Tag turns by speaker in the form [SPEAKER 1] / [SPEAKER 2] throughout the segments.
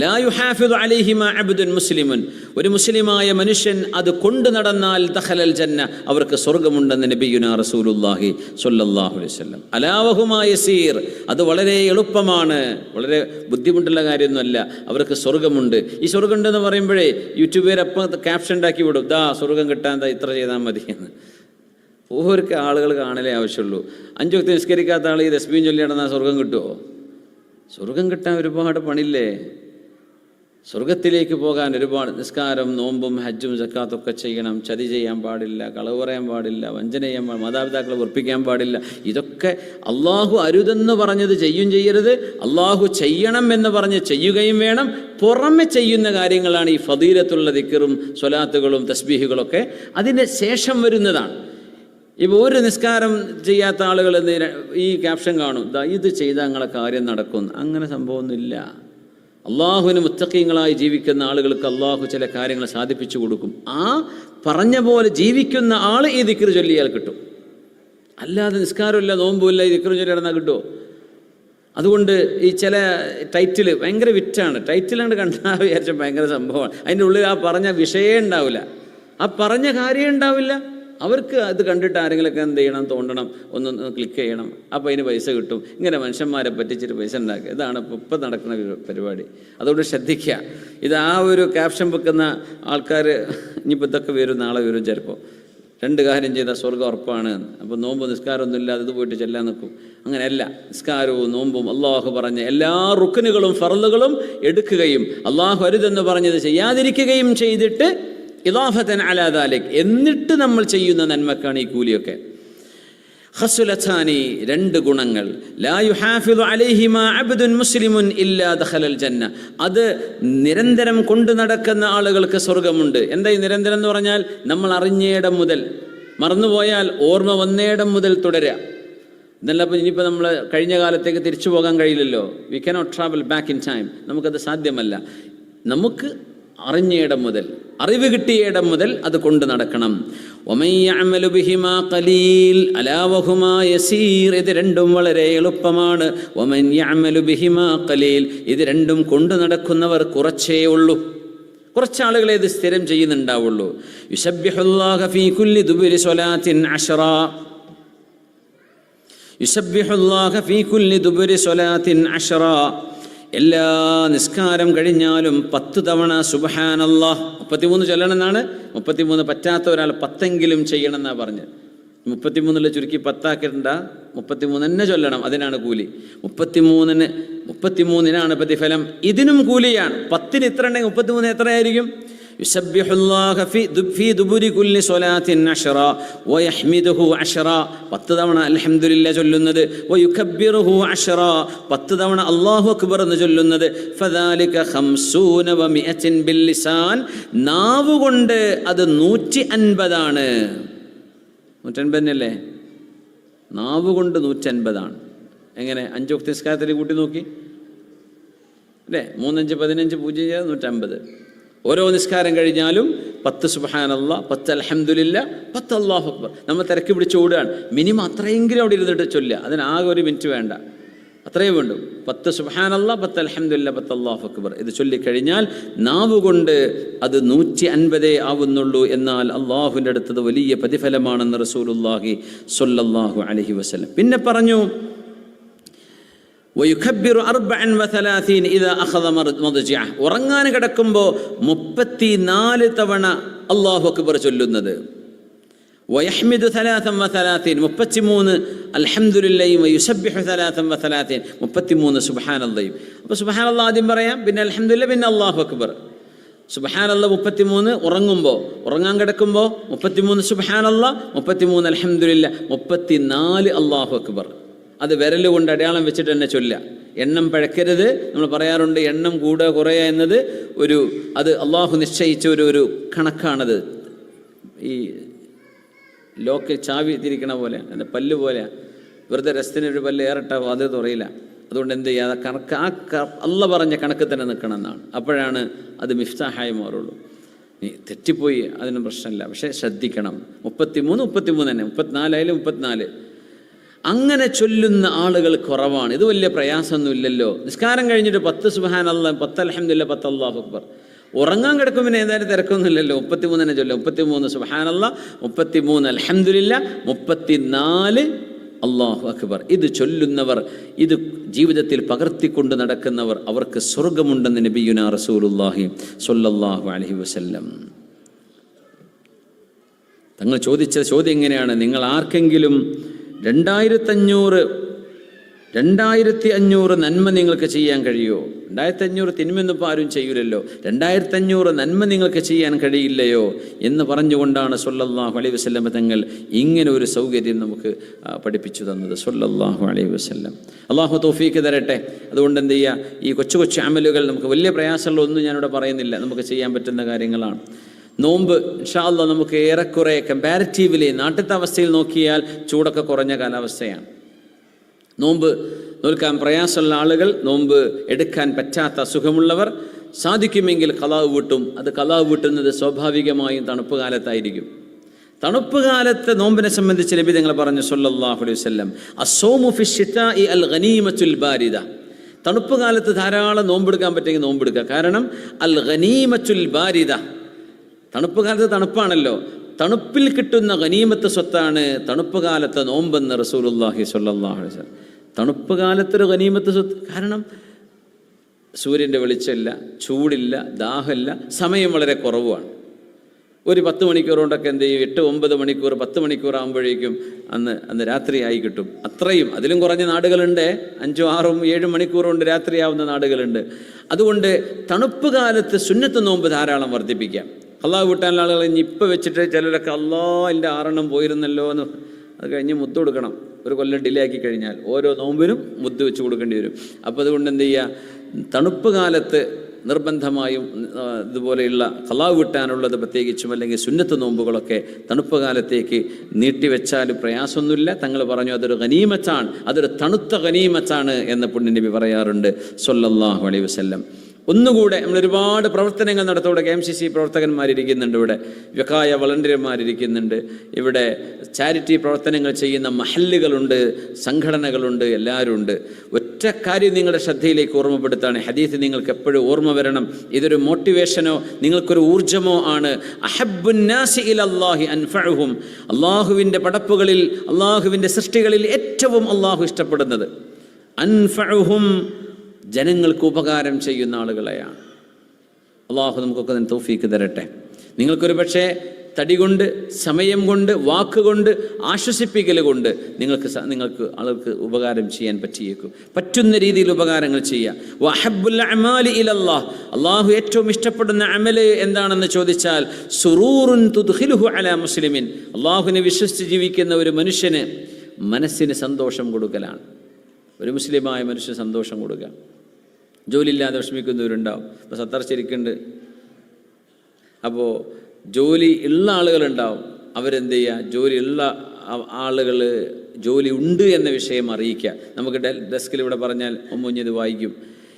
[SPEAKER 1] ലാ യുഹാഫിദു അലൈഹിമ അബ്ദുൻ മുസ്ലിമുൻ. ഒരു മുസ്ലിമായ മനുഷ്യൻ അത് കൊണ്ടു നടന്നാൽ തഹലൽ ജന്ന അവർക്ക് സ്വർഗമുണ്ടെന്ന് നബിയുന റസൂലുല്ലാഹി സ്വല്ലല്ലാഹു അലൈഹി വസല്ലം. അലാവഹുമായ യസീർ അത് വളരെ എളുപ്പമാണ് വളരെ ബുദ്ധിമുട്ടുള്ള കാര്യമൊന്നുമല്ല അവർക്ക് സ്വർഗമുണ്ട്. ഈ സ്വർഗം ഉണ്ടെന്ന് പറയുമ്പോഴേ യൂട്യൂബുകാർ അപ്പം ക്യാപ്ഷൻ ഉണ്ടാക്കി വിടും. ദാ സ്വർഗം കിട്ടാൻ ദാ ഇത്ര ചെയ്താൽ മതി എന്ന്. ഓർക്ക് ആളുകൾ കാണലേ ആവശ്യമുള്ളൂ. അഞ്ചു വക്തി നിസ്കരിക്കാത്ത ആൾ ഈ ദസ്ബീൻ ചൊല്ലി നടന്നാൽ സ്വർഗം കിട്ടുമോ സ്വർഗം കിട്ടാൻ ഒരുപാട് പണില്ലേ? സ്വർഗത്തിലേക്ക് പോകാൻ ഒരുപാട് നിസ്കാരം നോമ്പും ഹജ്ജും ജക്കാത്തൊക്കെ ചെയ്യണം. ചതി ചെയ്യാൻ പാടില്ല കളവ് പറയാൻ പാടില്ല വഞ്ചന ചെയ്യാൻ പാടില്ല മാതാപിതാക്കളെ ഉറപ്പിക്കാൻ പാടില്ല. ഇതൊക്കെ അള്ളാഹു അരുതെന്ന് പറഞ്ഞത് ചെയ്യും ചെയ്യരുത്. അള്ളാഹു ചെയ്യണം എന്ന് പറഞ്ഞ് ചെയ്യുകയും വേണം. പുറമെ ചെയ്യുന്ന കാര്യങ്ങളാണ് ഈ ഫതീലത്തുള്ള ദിക്കറും സ്വലാത്തുകളും തസ്ബീഹുകളൊക്കെ. അതിന് ശേഷം വരുന്നതാണ്. ഇപ്പോൾ ഒരു നിസ്കാരം ചെയ്യാത്ത ആളുകൾ ഈ ക്യാപ്ഷൻ കാണും. ഇത് ചെയ്താൽ നിങ്ങളെ കാര്യം നടക്കും. അങ്ങനെ സംഭവമൊന്നുമില്ല. അള്ളാഹുവിന് മുത്തക്കീങ്ങളായി ജീവിക്കുന്ന ആളുകൾക്ക് അള്ളാഹു ചില കാര്യങ്ങൾ സാധിപ്പിച്ചു കൊടുക്കും. ആ പറഞ്ഞ പോലെ ജീവിക്കുന്ന ആൾ ഈ ദിക്കറ് ചൊല്ലിയാൽ കിട്ടും. അല്ലാതെ നിസ്കാരമില്ല നോമ്പുമില്ല ഈ ദിക്കറ് ചൊല്ലി നടന്നാൽ കിട്ടുമോ? അതുകൊണ്ട് ഈ ചില ടൈറ്റിൽ ഭയങ്കര വിറ്റാണ്. ടൈറ്റിലാണ്ട് കണ്ടാൽ വിചാരിച്ച ഭയങ്കര സംഭവമാണ്. അതിന്റെ ഉള്ളിൽ ആ പറഞ്ഞ വിഷയേ ഉണ്ടാവില്ല. ആ പറഞ്ഞ കാര്യം ഉണ്ടാവില്ല. അവർക്ക് അത് കണ്ടിട്ട് ആരെങ്കിലുമൊക്കെ എന്ത് ചെയ്യണം തോണ്ടണം ഒന്ന് ക്ലിക്ക് ചെയ്യണം. അപ്പോൾ അതിന് പൈസ കിട്ടും. ഇങ്ങനെ മനുഷ്യന്മാരെ പറ്റിച്ചിട്ട് പൈസ ഉണ്ടാക്കുക. ഇതാണ് ഇപ്പം നടക്കുന്ന പരിപാടി. അതുകൊണ്ട് ശ്രദ്ധിക്കുക. ഇത് ആ ഒരു ക്യാപ്ഷൻ വെക്കുന്ന ആൾക്കാർ ഇനിയിപ്പോൾ ഇതൊക്കെ വരും നാളെ വരും ചിലപ്പോൾ. രണ്ട് കാര്യം ചെയ്താൽ സ്വർഗം ഉറപ്പാണ്. അപ്പോൾ നോമ്പ് നിസ്കാരമൊന്നും ഇല്ലാതെ ഇത് പോയിട്ട് ചെല്ലാൻ നിൽക്കും. അങ്ങനെയല്ല. നിസ്കാരവും നോമ്പും അള്ളാഹു പറഞ്ഞ എല്ലാ റുക്കനുകളും ഫറലുകളും എടുക്കുകയും അള്ളാഹു അരുതെന്ന് പറഞ്ഞത് ചെയ്യാതിരിക്കുകയും ചെയ്തിട്ട് ഇലാഫത്തൻ അലാദാലിക് എന്നിട്ട് നമ്മൾ ചെയ്യുന്ന നന്മക്കാണ് ഈ കൂലിയൊക്കെ. ഹസുലഥാനി രണ്ട് ഗുണങ്ങൾ. ലാ യുഹാഫിദു അലൈഹിമ അബ്ദുൻ മുസ്ലിമുൻ ഇല്ലാ ദഖലൽ ജന്ന. അത് നിരന്തരം കൊണ്ടു നടക്കുന്ന ആളുകൾക്ക് സ്വർഗമുണ്ട്. എന്താ ഈ നിരന്തരം എന്ന് പറഞ്ഞാൽ നമ്മൾ അറിഞ്ഞയിടം മുതൽ. മറന്നുപോയാൽ ഓർമ്മ വന്നയിടം മുതൽ തുടരുക. എന്നല്ല അപ്പോൾ ഇനിയിപ്പോൾ നമ്മൾ കഴിഞ്ഞ കാലത്തേക്ക് തിരിച്ചു പോകാൻ കഴിയില്ലല്ലോ. We cannot travel back in time നമുക്കത് സാധ്യമല്ല. നമുക്ക് അറിഞ്ഞയിടം മുതൽ. അറിവ് കിട്ടിയ മുതൽ അത് കൊണ്ട് നടക്കണം. ഇത് രണ്ടും വളരെ എളുപ്പമാണ്. ഇത് രണ്ടും കൊണ്ട് നടക്കുന്നവർ കുറച്ചേ ഉള്ളൂ. കുറച്ച് ആളുകളെ ഇത് സ്ഥിരം ചെയ്യുന്നുണ്ടാവുള്ളൂ. യുസബ്ബിഹുല്ലാഹ ഫീ കുല്ലി ദുബുരി സ്വലാത്തിൻ അഷറ എല്ലാ നിസ്കാരം കഴിഞ്ഞാലും പത്ത് തവണ സുബഹാനല്ലാ മുപ്പത്തിമൂന്ന് ചൊല്ലണമെന്നാണ്? മുപ്പത്തിമൂന്ന് പറ്റാത്ത ഒരാൾ പത്തെങ്കിലും ചെയ്യണം എന്നാണ് പറഞ്ഞത് മുപ്പത്തിമൂന്നിൽ ചുരുക്കി പത്താക്കിണ്ട മുപ്പത്തിമൂന്ന് തന്നെ ചൊല്ലണം അതിനാണ് കൂലി. മുപ്പത്തിമൂന്നിന് മുപ്പത്തിമൂന്നിനാണ് പ്രതിഫലം. ഇതിനും കൂലിയാണ്. പത്തിന് ഇത്ര ഉണ്ടെങ്കിൽ മുപ്പത്തിമൂന്ന് എത്രയായിരിക്കും? പത്ത് തവണ അലഹമുല്ല ചൊല്ലുന്നത് പത്ത് തവണ അള്ളാഹു അക്ബർ എന്ന് ചൊല്ലുന്നത് നാവ് കൊണ്ട് അത് നൂറ്റി അൻപതാണ് നൂറ്റൻപത് തന്നെയല്ലേ നാവ് കൊണ്ട് നൂറ്റൻപതാണ്. എങ്ങനെ? അഞ്ച് ഒക്തിസ്കാരത്തിൽ കൂട്ടി നോക്കി. അല്ലേ? മൂന്നഞ്ച് പതിനഞ്ച് പൂജ്യം ചെയ്ത് നൂറ്റമ്പത് ഓരോ നിസ്കാരം കഴിഞ്ഞാലും പത്ത് സുബഹാനല്ല പത്ത് അലഹമുല്ല പത്ത് അള്ളാഹു അക്ബർ. നമ്മൾ തിരക്ക് പിടിച്ച് ഓടുകയാണ്. മിനിമം അത്രയെങ്കിലും അവിടെ ഇരുന്നിട്ട് ചൊല്ലുക. അതിനാകെ ഒരു മിനിറ്റ് വേണ്ട. അത്രയും വേണ്ടു. പത്ത് സുബഹാനല്ല പത്ത് അലഹമുല്ല പത്ത് അള്ളാഹു അക്ബർ. ഇത് ചൊല്ലിക്കഴിഞ്ഞാൽ നാവ് കൊണ്ട് അത് നൂറ്റി അൻപതേ ആവുന്നുള്ളൂ എന്നാൽ അള്ളാഹുവിന്റെ അടുത്തത് വലിയ പ്രതിഫലമാണെന്ന് റസൂലുല്ലാഹി സൊല്ലാഹു അലഹി വസ്ലം പിന്നെ പറഞ്ഞു വയുഖബ്ബിറു അർബഅൻ വസലാസീൻ ഇദാ അഖദ മദ്ജിഅ ഉറങ്ങാൻ കിടക്കുമ്പോൾ മുപ്പത്തിനാല് തവണ അല്ലാഹു അക്ബർ ചൊല്ലുന്നത്. വയഹ്മിദു സലാസം വസലാസീൻ. മുപ്പത്തിമൂന്ന് അൽഹംദുലില്ലയും വയുസബ്ബിഹു സലാസം വസലാസീൻ. മുപ്പത്തിമൂന്ന് സുബ്ഹാനല്ലയും അപ്പോൾ സുബ്ഹാനല്ലാഹ് ആദ്യം പറയാം പിന്നെ അൽഹംദുലില്ല പിന്നെ അല്ലാഹു അക്ബർ. സുബഹാനല്ല മുപ്പത്തിമൂന്ന് ഉറങ്ങുമ്പോൾ ഉറങ്ങാൻ കിടക്കുമ്പോൾ മുപ്പത്തിമൂന്ന് സുബഹാനല്ല മുപ്പത്തിമൂന്ന് അൽഹംദുലില്ല മുപ്പത്തിനാല് അല്ലാഹു അക്ബർ. അത് വിരൽ കൊണ്ട് അടയാളം വെച്ചിട്ട് തന്നെ ചൊല്ലുക. എണ്ണം പഴക്കരുത്. നമ്മൾ പറയാറുണ്ട് എണ്ണം കൂടുക കുറയുക എന്നത് ഒരു അത് അള്ളാഹു നിശ്ചയിച്ച ഒരു ഒരു കണക്കാണത്. ഈ ലോക്ക് ചാവി തിരിക്കണ പോലെ എന്റെ പല്ല് പോലെ വെറുതെ രസത്തിന് ഒരു പല്ല് ഏറട്ട അത് തുറയില്ല. അതുകൊണ്ട് എന്ത് ചെയ്യുക കണക്ക് ആ അല്ല പറഞ്ഞ കണക്ക് തന്നെ നിൽക്കണം എന്നാണ്. അപ്പോഴാണ് അത് മിഫ്താഹായി മാറുള്ളൂ. നീ തെറ്റിപ്പോയി അതിന് പ്രശ്നമില്ല. പക്ഷേ ശ്രദ്ധിക്കണം. മുപ്പത്തി മൂന്ന് മുപ്പത്തി മൂന്ന് തന്നെ മുപ്പത്തിനാലായാലും മുപ്പത്തിനാല്. അങ്ങനെ ചൊല്ലുന്ന ആളുകൾ കുറവാണ്. ഇത് വലിയ പ്രയാസമൊന്നുമില്ലല്ലോ. നിസ്കാരം കഴിഞ്ഞിട്ട് പത്ത് സുബാൻ അല്ല പത്ത് അലഹമില്ല പത്ത് അള്ളാഹു അക്ബർ. ഉറങ്ങാൻ കിടക്കുമ്പോൾ ഏതായാലും തിരക്കൊന്നുമില്ലല്ലോ. മുപ്പത്തിമൂന്നിനെ ചൊല്ല. മുപ്പത്തിമൂന്ന് സുബഹാനല്ല മുപ്പത്തിമൂന്ന് അലഹമില്ല മുപ്പത്തിനാല് അള്ളാഹു അക്ബർ. ഇത് ചൊല്ലുന്നവർ ഇത് ജീവിതത്തിൽ പകർത്തിക്കൊണ്ട് നടക്കുന്നവർ അവർക്ക് സ്വർഗമുണ്ടെന്ന് നബിയുന റസൂലുല്ലാഹി സൊല്ലാഹു അലഹി വസല്ലം. തങ്ങൾ ചോദിച്ച ചോദ്യം എങ്ങനെയാണ്? നിങ്ങൾ ആർക്കെങ്കിലും രണ്ടായിരത്തഞ്ഞൂറ് രണ്ടായിരത്തി അഞ്ഞൂറ് നന്മ നിങ്ങൾക്ക് ചെയ്യാൻ കഴിയുമോ? രണ്ടായിരത്തി അഞ്ഞൂറ് തിന്മയൊന്നിപ്പോൾ ആരും ചെയ്യൂലല്ലോ. രണ്ടായിരത്തി അഞ്ഞൂറ് നന്മ നിങ്ങൾക്ക് ചെയ്യാൻ കഴിയില്ലയോ എന്ന് പറഞ്ഞുകൊണ്ടാണ് സൊല്ലല്ലാഹു അലൈഹി വസല്ലം തങ്ങൾ ഇങ്ങനെ ഒരു സൗകര്യം നമുക്ക് പഠിപ്പിച്ചു തന്നത്. സൊല്ലല്ലാഹു അലൈഹി വസല്ലം. അള്ളാഹു തോഫീക്ക് തരട്ടെ. അതുകൊണ്ട് എന്ത് ചെയ്യുക? ഈ കൊച്ചു കൊച്ചു അമലുകൾ നമുക്ക് വലിയ പ്രയാസമുള്ള ഒന്നും ഞാനിവിടെ പറയുന്നില്ല. നമുക്ക് ചെയ്യാൻ പറ്റുന്ന കാര്യങ്ങളാണ്. നോമ്പ് ഇൻഷാല്ല നമുക്ക് ഏറെക്കുറെ കമ്പാരിറ്റീവ്ലി നാട്ടിലത്തെ അവസ്ഥയിൽ നോക്കിയാൽ ചൂടൊക്കെ കുറഞ്ഞ കാലാവസ്ഥയാണ്. നോമ്പ് നോൽക്കാൻ പ്രയാസമുള്ള ആളുകൾ നോമ്പ് എടുക്കാൻ പറ്റാത്ത അസുഖമുള്ളവർ സാധിക്കുമെങ്കിൽ കലാവ് വീട്ടും അത് കലാവ് വീട്ടുന്നത് സ്വാഭാവികമായും തണുപ്പ് കാലത്തായിരിക്കും. തണുപ്പ് കാലത്ത് നോമ്പിനെ സംബന്ധിച്ച് നബി നിങ്ങൾ പറഞ്ഞു സല്ലല്ലാഹു അലൈഹി വസല്ലം ബാരിദ. തണുപ്പ് കാലത്ത് ധാരാളം നോമ്പെടുക്കാൻ പറ്റുമെങ്കിൽ നോമ്പെടുക്കുക കാരണം അൽ ഗനീമത്തുൽ ബാരിദ തണുപ്പ് കാലത്ത് തണുപ്പാണല്ലോ. തണുപ്പിൽ കിട്ടുന്ന ഗനീമത്ത് സ്വത്താണ് തണുപ്പ് കാലത്തെ നോമ്പെന്ന് റസൂലുള്ളാഹി സ്വല്ലല്ലാഹു അലൈഹി തണുപ്പ് കാലത്തൊരു ഗനീമത്ത് സ്വത്ത് കാരണം സൂര്യന്റെ വെളിച്ചമില്ല ചൂടില്ല ദാഹമില്ല സമയം വളരെ കുറവാണ് ഒരു പത്ത് മണിക്കൂർ കൊണ്ടൊക്കെ എന്ത് ചെയ്യും? എട്ട് ഒമ്പത് മണിക്കൂർ പത്ത് മണിക്കൂർ ആകുമ്പോഴേക്കും അന്ന് അന്ന് രാത്രിയായി കിട്ടും. അത്രയും അതിലും കുറഞ്ഞ നാടുകളുണ്ട്. അഞ്ചും ആറും ഏഴും മണിക്കൂർ കൊണ്ട് രാത്രിയാവുന്ന നാടുകളുണ്ട്. അതുകൊണ്ട് തണുപ്പ് കാലത്ത് സുന്നത്ത് നോമ്പ് ധാരാളം വർദ്ധിപ്പിക്കാം. അള്ളാഹ് വിട്ടാനുള്ള ആളുകൾ ഇപ്പം വെച്ചിട്ട് ചിലരൊക്കെ അള്ളാ എന്റെ ആറെണ്ണം പോയിരുന്നല്ലോ എന്ന് അത് കഴിഞ്ഞ് മുത്ത് കൊടുക്കണം. ഒരു കൊല്ലം ഡിലേ ആക്കി കഴിഞ്ഞാൽ ഓരോ നോമ്പിനും മുത്ത് വെച്ച് കൊടുക്കേണ്ടി വരും. അപ്പോൾ അതുകൊണ്ട് എന്ത് ചെയ്യുക തണുപ്പ് കാലത്ത് നിർബന്ധമായും ഇതുപോലെയുള്ള കലാവ് വിട്ടാനുള്ളത് പ്രത്യേകിച്ചും അല്ലെങ്കിൽ സുന്നത്ത് നോമ്പുകളൊക്കെ തണുപ്പ് കാലത്തേക്ക് നീട്ടിവെച്ചാൽ പ്രയാസമൊന്നുമില്ല. തങ്ങൾ പറഞ്ഞു അതൊരു ഗനീമത്താണ് അതൊരു തണുത്ത ഗനീമത്താണ് എന്ന് പുണ്യനബി പറയാറുണ്ട്. സൊല്ലാഹു അലൈഹി വസല്ലം. ഒന്നുകൂടെ നമ്മൾ ഒരുപാട് പ്രവർത്തനങ്ങൾ നടത്തുകൂടെ കെ എം സി സി പ്രവർത്തകന്മാരിരിക്കുന്നുണ്ട് ഇവിടെ. വ്യക്കായ വളണ്ടിയർമാരിരിക്കുന്നുണ്ട് ഇവിടെ ചാരിറ്റി പ്രവർത്തനങ്ങൾ ചെയ്യുന്ന മഹല്ലുകളുണ്ട് സംഘടനകളുണ്ട് എല്ലാവരും ഉണ്ട് ഒറ്റ കാര്യം നിങ്ങളുടെ ശ്രദ്ധയിലേക്ക് ഓർമ്മപ്പെടുത്താണ് ഹദീസ് നിങ്ങൾക്ക് എപ്പോഴും ഓർമ്മ വരണം. ഇതൊരു മോട്ടിവേഷനോ നിങ്ങൾക്കൊരു ഊർജമോ ആണ്. അള്ളാഹുവിന്റെ പടപ്പുകളിൽ അള്ളാഹുവിന്റെ സൃഷ്ടികളിൽ ഏറ്റവും അള്ളാഹു ഇഷ്ടപ്പെടുന്നത്. അൻഫഅഹും ജനങ്ങൾക്ക് ഉപകാരം ചെയ്യുന്ന ആളുകളെയാണ്. അള്ളാഹു നമുക്കൊക്കെ അതിന് തോഫീക്ക് തരട്ടെ. നിങ്ങൾക്കൊരു പക്ഷേ തടി കൊണ്ട് സമയം കൊണ്ട് വാക്കുകൊണ്ട് ആശ്വസിപ്പിക്കൽ കൊണ്ട് നിങ്ങൾക്ക് നിങ്ങൾക്ക് ആളുകൾക്ക് ഉപകാരം ചെയ്യാൻ പറ്റിയേക്കും. പറ്റുന്ന രീതിയിൽ ഉപകാരങ്ങൾ ചെയ്യുക അമാലി അള്ളാഹു ഏറ്റവും ഇഷ്ടപ്പെടുന്ന അമൽ എന്താണെന്ന് ചോദിച്ചാൽ സുറൂറുൻ തുദ്ഖിലുഹു അലാ മുസ്ലിമിൻ. അള്ളാഹുവിനെ വിശ്വസിച്ച് ജീവിക്കുന്ന ഒരു മനുഷ്യന് മനസ്സിന് സന്തോഷം കൊടുക്കലാണ്. ഒരു മുസ്ലിമായ മനുഷ്യന് സന്തോഷം കൊടുക്കുക ജോലിയില്ലാതെ വിഷമിക്കുന്നവരുണ്ടാവും. ഇപ്പോൾ സത്താർ ശരിക്കുണ്ട്. അപ്പോൾ ജോലി ഉള്ള ആളുകളുണ്ടാവും. അവരെന്ത് ചെയ്യുക ജോലി ആളുകൾ ജോലി ഉണ്ട് എന്ന വിഷയം അറിയിക്കുക. നമുക്ക് ഡെസ്കിൽ ഇവിടെ പറഞ്ഞാൽ ഒമ്മുഞ്ഞത് വായിക്കും.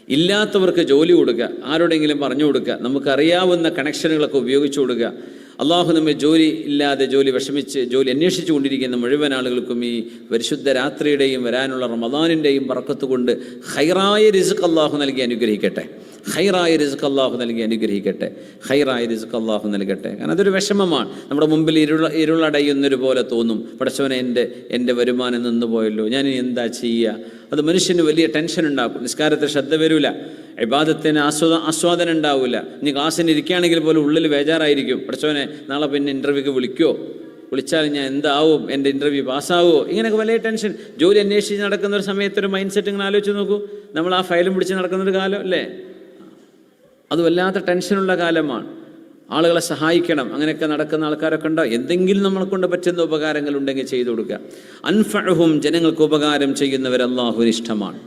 [SPEAKER 1] ഇല്ലാത്തവർക്ക് ജോലി കൊടുക്കുക. ആരോടെങ്കിലും പറഞ്ഞു കൊടുക്കുക. നമുക്കറിയാവുന്ന കണക്ഷനുകളൊക്കെ ഉപയോഗിച്ചു കൊടുക്കുക. അള്ളാഹു നമ്മെ ജോലി ഇല്ലാതെ ജോലി വിഷമിച്ച് ജോലി അന്വേഷിച്ചു കൊണ്ടിരിക്കുന്ന മുഴുവൻ ആളുകൾക്കും ഈ പരിശുദ്ധ രാത്രിയുടെയും വരാനുള്ള റമദാനിന്റെയും പറക്കത്തുകൊണ്ട് ഹൈറായ റിസ്ക് അള്ളാഹു നൽകി അനുഗ്രഹിക്കട്ടെ. ഹൈറായ റിസ്ക് അള്ളാഹു നൽകി അനുഗ്രഹിക്കട്ടെ. ഹൈറായ റിസ്ക് അള്ളാഹു നൽകട്ടെ. കാരണം അതൊരു വിഷമമാണ്. നമ്മുടെ മുമ്പിൽ ഇരുള ഇരുളടയുന്നൊരു പോലെ തോന്നും. പടച്ചവനെ എന്റെ എന്റെ വരുമാനം നിന്ന് പോയല്ലോ ഞാൻ എന്താ ചെയ്യുക? അത് മനുഷ്യന് വലിയ ടെൻഷൻ ഉണ്ടാക്കും. നിസ്കാരത്തിൽ ശ്രദ്ധ വരില്ല ഇബാദത്തിന് ആസ്വാദ ആസ്വാദനം ഉണ്ടാവില്ല ഇനി ക്ലാസ്സിന് ഇരിക്കുകയാണെങ്കിൽ പോലും ഉള്ളിൽ ബേജാറായിരിക്കും. പഠിച്ചവനെ നാളെ പിന്നെ ഇന്റർവ്യൂക്ക് വിളിക്കുമോ വിളിച്ചാൽ ഞാൻ എന്താവും? എന്റെ ഇന്റർവ്യൂ പാസ്സാവുമോ ഇങ്ങനെയൊക്കെ വലിയ ടെൻഷൻ ജോലി അന്വേഷിച്ച് നടക്കുന്ന ഒരു സമയത്ത് ഒരു മൈൻഡ് സെറ്റ് ഇങ്ങനെ ആലോചിച്ച് നോക്കൂ. നമ്മൾ ആ ഫയലും പിടിച്ച് നടക്കുന്നൊരു കാലം അല്ലേ? അത് വല്ലാത്ത ടെൻഷനുള്ള കാലമാണ്. ആളുകളെ സഹായിക്കണം. അങ്ങനെയൊക്കെ നടക്കുന്ന ആൾക്കാരൊക്കെ ഉണ്ടോ? എന്തെങ്കിലും നമ്മളെ കൊണ്ട് പറ്റുന്ന ഉപകാരങ്ങൾ ഉണ്ടെങ്കിൽ ചെയ്തു കൊടുക്കുക. അൻഫഹും ജനങ്ങൾക്ക് ഉപകാരം ചെയ്യുന്നവർ അള്ളാഹുവിന് ഇഷ്ടമാണ്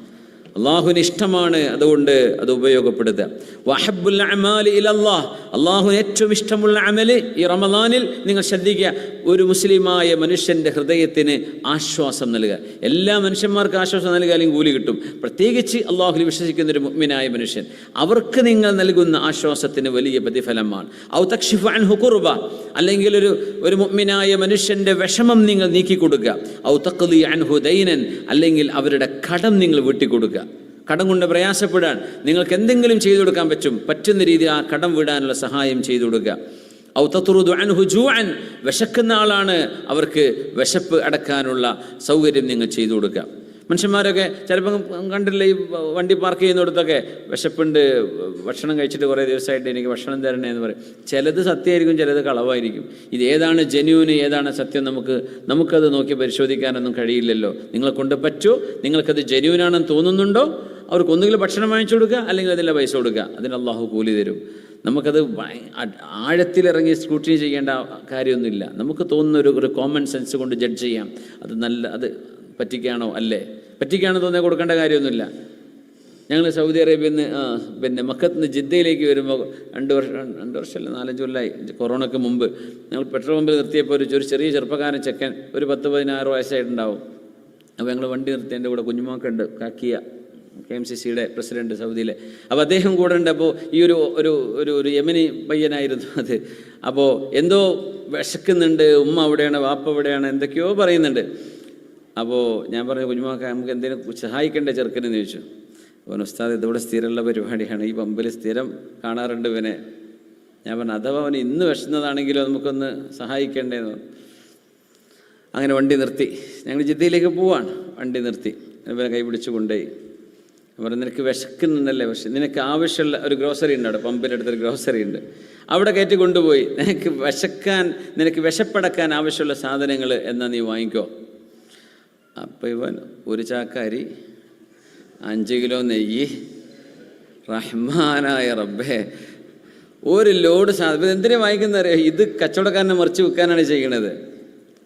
[SPEAKER 1] അള്ളാഹുവിന് ഇഷ്ടമാണ് അതുകൊണ്ട് അത് ഉപയോഗപ്പെടുത്തുക. വഹബുൽ അമാലി ഇലല്ലാഹ്. അള്ളാഹുവിന് ഏറ്റവും ഇഷ്ടമുള്ള അമൽ ഈ റമദാനിൽ നിങ്ങൾ ശ്രദ്ധിക്കുക. ഒരു മുസ്ലിമായ മനുഷ്യന്റെ ഹൃദയത്തിന് ആശ്വാസം നൽകുക. എല്ലാ മനുഷ്യന്മാർക്കും ആശ്വാസം അല്ലെങ്കിൽ കൂലി കിട്ടും. പ്രത്യേകിച്ച് അള്ളാഹുൽ വിശ്വസിക്കുന്ന ഒരു മുഗ്മിനായ മനുഷ്യൻ. അവർക്ക് നിങ്ങൾ നൽകുന്ന ആശ്വാസത്തിന് വലിയ പ്രതിഫലമാണ്. ഔ തക്ഷിഫു അൻഹു കുർബ അല്ലെങ്കിൽ ഒരു ഒരു മുഗ്മിനായ മനുഷ്യന്റെ വിഷമം നിങ്ങൾ നീക്കി കൊടുക്കുക ഔ തഖ്ലി അൻഹു ദൈനൻ. അല്ലെങ്കിൽ അവരുടെ കടം നിങ്ങൾ വീട്ടിക്കൊടുക്കുക. കടം കൊണ്ട് പ്രയാസപ്പെടാൻ നിങ്ങൾക്ക് എന്തെങ്കിലും ചെയ്തു കൊടുക്കാൻ പറ്റും പറ്റുന്ന രീതിയിൽ ആ കടം വിടാനുള്ള സഹായം ചെയ്തു കൊടുക്കുക. ഔ തത്രുദു അൻഹു ജൂഅൻ വിശക്കുന്ന ആളാണ് അവർക്ക് വിശപ്പ് അടക്കാനുള്ള സൗകര്യം നിങ്ങൾ ചെയ്തു കൊടുക്കുക. മനുഷ്യന്മാരൊക്കെ ചിലപ്പം കണ്ടില്ല ഈ വണ്ടി പാർക്ക് ചെയ്യുന്നിടത്തൊക്കെ വിശപ്പുണ്ട് ഭക്ഷണം കഴിച്ചിട്ട് കുറേ ദിവസമായിട്ട് എനിക്ക് ഭക്ഷണം തരണേ എന്ന് പറയും. ചിലത് സത്യമായിരിക്കും ചിലത് കളവായിരിക്കും. ഇത് ഏതാണ് ജെന്യൂന് ഏതാണ് സത്യം നമുക്ക് നമുക്കത് നോക്കി പരിശോധിക്കാനൊന്നും കഴിയില്ലല്ലോ. നിങ്ങളെ കൊണ്ട് പറ്റുമോ നിങ്ങൾക്കത് ജെന്യൂനാണെന്ന് തോന്നുന്നുണ്ടോ? അവർക്ക് ഒന്നുകിൽ ഭക്ഷണം വാങ്ങിച്ചു കൊടുക്കുക അല്ലെങ്കിൽ അതിന്റെ പൈസ കൊടുക്കുക. അതിന് അള്ളാഹു കൂലി തരും. നമുക്കത് ആഴത്തിലിറങ്ങി സ്ക്രൂട്ടിനി ചെയ്യേണ്ട കാര്യമൊന്നുമില്ല. നമുക്ക് തോന്നുന്ന ഒരു ഒരു കോമൺ സെൻസ് കൊണ്ട് ജഡ്ജ് ചെയ്യാം. അത് നല്ല അത് പറ്റിക്കാണോ? അല്ലേ? പറ്റിക്കാണോ തോന്നിയാൽ കൊടുക്കേണ്ട കാര്യമൊന്നുമില്ല. ഞങ്ങൾ സൗദി അറേബ്യയിൽ നിന്ന് പിന്നെ മക്കത്ത് നിന്ന് ജിദ്ദയിലേക്ക് വരുമ്പോൾ രണ്ട് വർഷം രണ്ട് വർഷമല്ല നാലഞ്ച് കൊല്ലമായി കൊറോണയ്ക്ക് മുമ്പ്. ഞങ്ങൾ പെട്രോൾ പമ്പിൽ നിർത്തിയപ്പോൾ ഒരു ഒരു ചെറിയ ചെറുപ്പക്കാരൻ ചെക്കൻ ഒരു പത്ത് പതിനാറ് വയസ്സായിട്ടുണ്ടാവും. അപ്പോൾ ഞങ്ങൾ വണ്ടി നിർത്തി എന്റെ കൂടെ കുഞ്ഞുമാക്കുണ്ട് കാക്കിയ. കെ എം സി സിയുടെ പ്രസിഡന്റ് സൗദിയിലെ. അപ്പോൾ അദ്ദേഹം കൂടെ ഉണ്ട് അപ്പോൾ ഈ ഒരു ഒരു ഒരു ഒരു യമനി പയ്യനായിരുന്നു അത്. അപ്പോൾ എന്തോ വിശക്കുന്നുണ്ട് ഉമ്മ അവിടെയാണ് വാപ്പ അവിടെയാണ് എന്തൊക്കെയോ പറയുന്നുണ്ട്. അപ്പോൾ ഞാൻ പറഞ്ഞു കുഞ്ഞുമാക്ക നമുക്ക് എന്തെങ്കിലും സഹായിക്കണ്ടേ ചെറുക്കനെന്ന് ചോദിച്ചു. അവൻ ഉസ്താദ് ഇതിവിടെ സ്ഥിരമുള്ള പരിപാടിയാണ് ഈ പമ്പിൽ സ്ഥിരം കാണാറുണ്ട് ഇവനെ. ഞാൻ പറഞ്ഞു അഥവാ അവൻ ഇന്ന് വിശന്നതാണെങ്കിലോ നമുക്കൊന്ന് സഹായിക്കണ്ടേന്ന്. അങ്ങനെ വണ്ടി നിർത്തി. ഞങ്ങൾ ജിദ്ദയിലേക്ക് പോവാണ് വണ്ടി നിർത്തി. ഇവരെ കൈ പിടിച്ച് കൊണ്ടുപോയി. പറഞ്ഞു നിനക്ക് വിശക്കുന്നുണ്ടല്ലേ പക്ഷെ നിനക്ക് ആവശ്യമുള്ള ഒരു ഗ്രോസറി ഉണ്ട് അവിടെ പമ്പിന്റെ അടുത്തൊരു ഗ്രോസറി ഉണ്ട്. അവിടെ കയറ്റി കൊണ്ടുപോയി. നിനക്ക് വിശക്കാൻ നിനക്ക് വിശപ്പടക്കാൻ ആവശ്യമുള്ള സാധനങ്ങൾ എന്നാ നീ വാങ്ങിക്കോ? അപ്പം ഇവൻ ഒരു ചാക്കാരി അഞ്ച് കിലോ നെയ്യ് റഹ്മാനായ റബ്ബേ ഒരു ലോഡ് സാധനം. ഇത് എന്തിനാ വാങ്ങിക്കുന്നത് അറിയാം? ഇത് കച്ചവടക്കാരനെ മറിച്ച് വിൽക്കാനാണ് ചെയ്യണത്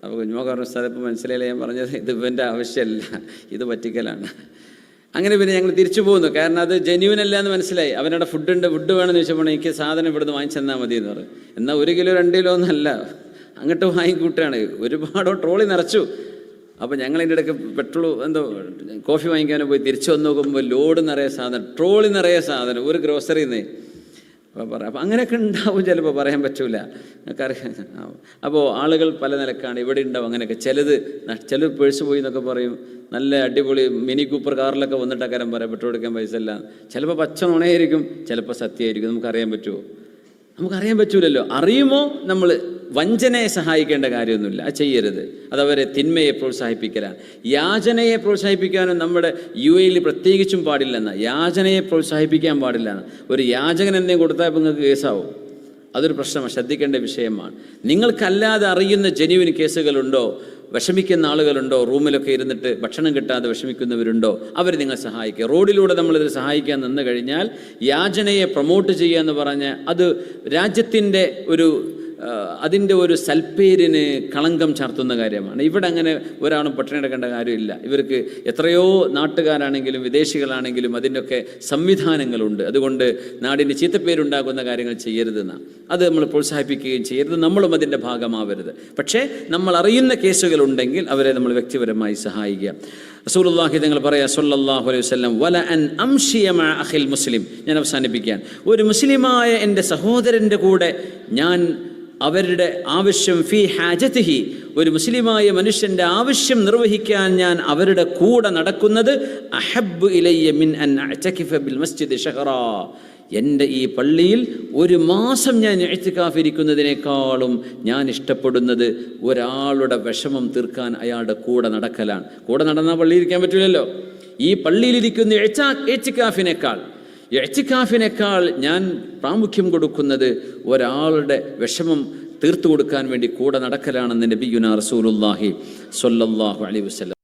[SPEAKER 1] അപ്പോൾ കുഞ്ഞുമോ കാരണം സ്ഥലം ഇപ്പം മനസ്സിലായില്ല? ഞാൻ പറഞ്ഞത് ഇത് ഇവന്റെ ആവശ്യമല്ല ഇത് പറ്റിക്കലാണ്. അങ്ങനെ പിന്നെ ഞങ്ങൾ തിരിച്ചു പോകുന്നു കാരണം അത് ജെന്യൂൻ അല്ല എന്ന് മനസ്സിലായി. അവനവിടെ ഫുഡ് ഉണ്ട് ഫുഡ് വേണമെന്ന് ചോദിച്ചപ്പോൾ എനിക്ക് സാധനം ഇവിടുന്ന് വാങ്ങിച്ചെന്നാൽ മതി എന്ന് പറഞ്ഞു. എന്നാൽ ഒരു കിലോ രണ്ട് കിലോ ഒന്നല്ല അങ്ങോട്ട് വാങ്ങിക്കൂട്ടാണ്. ഒരുപാടോ ട്രോളി നിറച്ചു. അപ്പോൾ ഞങ്ങൾ അതിന്റെ ഇടയ്ക്ക് പെട്രോൾ എന്തോ കോഫി വാങ്ങിക്കാനോ പോയി. തിരിച്ചു വന്ന് നോക്കുമ്പോൾ ലോഡ് നിറയെ സാധനം ട്രോളി നിറയെ സാധനം. ഒരു ഗ്രോസറിയിൽ നിന്ന് അപ്പോൾ പറയാം. അപ്പോൾ അങ്ങനെയൊക്കെ ഉണ്ടാവും ചിലപ്പോൾ പറയാൻ പറ്റൂല. നിങ്ങൾക്കറിയാം അപ്പോൾ ആളുകൾ പല നിലക്കാണ്. ഇവിടെ ഉണ്ടാവും അങ്ങനെയൊക്കെ. ചിലത് ചില പേഴ്സ് പോയി എന്നൊക്കെ പറയും. നല്ല അടിപൊളി മിനി കൂപ്പർ കാറിലൊക്കെ വന്നിട്ട് അക്കാരം പറയാം പെട്രോൾ എടുക്കാൻ പൈസ ഇല്ല. ചിലപ്പോൾ പച്ച നുണയായിരിക്കും ചിലപ്പോൾ സത്യമായിരിക്കും. നമുക്കറിയാൻ പറ്റുമോ? നമുക്കറിയാൻ പറ്റൂലല്ലോ. അറിയുമോ? നമ്മൾ വഞ്ചനയെ സഹായിക്കേണ്ട കാര്യമൊന്നുമില്ല. അത് ചെയ്യരുത്. അതവരെ തിന്മയെ പ്രോത്സാഹിപ്പിക്കലാണ്. യാചനയെ പ്രോത്സാഹിപ്പിക്കാനും നമ്മുടെ യു എയിൽ പ്രത്യേകിച്ചും പാടില്ലെന്ന യാചനയെ പ്രോത്സാഹിപ്പിക്കാൻ പാടില്ല ഒരു യാചകൻ എന്തെങ്കിലും കൊടുത്താൽ നിങ്ങൾക്ക് കേസാവും. അതൊരു പ്രശ്നമാണ്. ശ്രദ്ധിക്കേണ്ട വിഷയമാണ്. നിങ്ങൾക്കല്ലാതെ അറിയുന്ന ജനുവിന് കേസുകളുണ്ടോ? വിഷമിക്കുന്ന ആളുകളുണ്ടോ? റൂമിലൊക്കെ ഇരുന്നിട്ട് ഭക്ഷണം കിട്ടാതെ വിഷമിക്കുന്നവരുണ്ടോ? അവർ നിങ്ങൾ സഹായിക്കുക. റോഡിലൂടെ നമ്മളിത് സഹായിക്കാൻ നിന്ന് കഴിഞ്ഞാൽ യാചനയെ പ്രൊമോട്ട് ചെയ്യുക എന്ന് പറഞ്ഞ് അത് രാജ്യത്തിന്റെ ഒരു അതിന്റെ ഒരു സൽപ്പേരിന് കളങ്കം ചാർത്തുന്ന കാര്യമാണ്. ഇവിടെ അങ്ങനെ ഒരാളും പട്ടിണി കാര്യമില്ല. ഇവർക്ക് എത്രയോ നാട്ടുകാരാണെങ്കിലും വിദേശികളാണെങ്കിലും അതിന്റെയൊക്കെ സംവിധാനങ്ങളുണ്ട്. അതുകൊണ്ട് നാടിന് ചീത്തപ്പേരുണ്ടാകുന്ന കാര്യങ്ങൾ ചെയ്യരുതെന്ന്. അത് നമ്മൾ പ്രോത്സാഹിപ്പിക്കുകയും ചെയ്യരുത്. നമ്മളും അതിന്റെ ഭാഗമാവരുത്. പക്ഷേ നമ്മൾ അറിയുന്ന കേസുകളുണ്ടെങ്കിൽ അവരെ നമ്മൾ വ്യക്തിപരമായി സഹായിക്കുക. റസൂലുള്ളാഹി തങ്ങൾ പറയാ സല്ലല്ലാഹു അലൈഹി വസല്ലം വല അൻ അംശിയ മഅ അഖിൽ മുസ്ലിം. ഞാൻ അവസാനിപ്പിക്കാൻ ഒരു മുസ്ലിമായ എന്റെ സഹോദരന്റെ കൂടെ ഞാൻ അവരുടെ ആവശ്യം ഫി ഹാജത്തിഹി ഒരു മുസ്ലിമായ മനുഷ്യന്റെ ആവശ്യം നിർവഹിക്കാൻ ഞാൻ അവരുടെ കൂടെ നടക്കുന്നത്. അഹബ് ഇലയ്യ മിൻ അൻ ബിൽ മസ്ജിദ് ഷഹറാ. എന്റെ ഈ പള്ളിയിൽ ഒരു മാസം ഞാൻ എഴുത്തിക്കാഫിരിക്കുന്നതിനേക്കാളും ഞാൻ ഇഷ്ടപ്പെടുന്നത് ഒരാളുടെ വിഷമം തീർക്കാൻ അയാളുടെ കൂടെ നടക്കലാണ്. കൂടെ നടന്നാൽ പള്ളിയിൽ ഇരിക്കാൻ പറ്റില്ലല്ലോ ഈ പള്ളിയിലിരിക്കുന്ന എഴുത്താ എഴുത്തിക്കാഫിനേക്കാൾ എഴുത്തിക്കാഫിനേക്കാൾ ഞാൻ പ്രാമുഖ്യം കൊടുക്കുന്നത് ഒരാളുടെ വിഷമം തീർത്തു കൊടുക്കാൻ വേണ്ടി കൂടെ നടക്കലാണെന്ന് നബിയുന റസൂലുല്ലാഹി സൊല്ലാഹു അലൈഹി വസല്ലം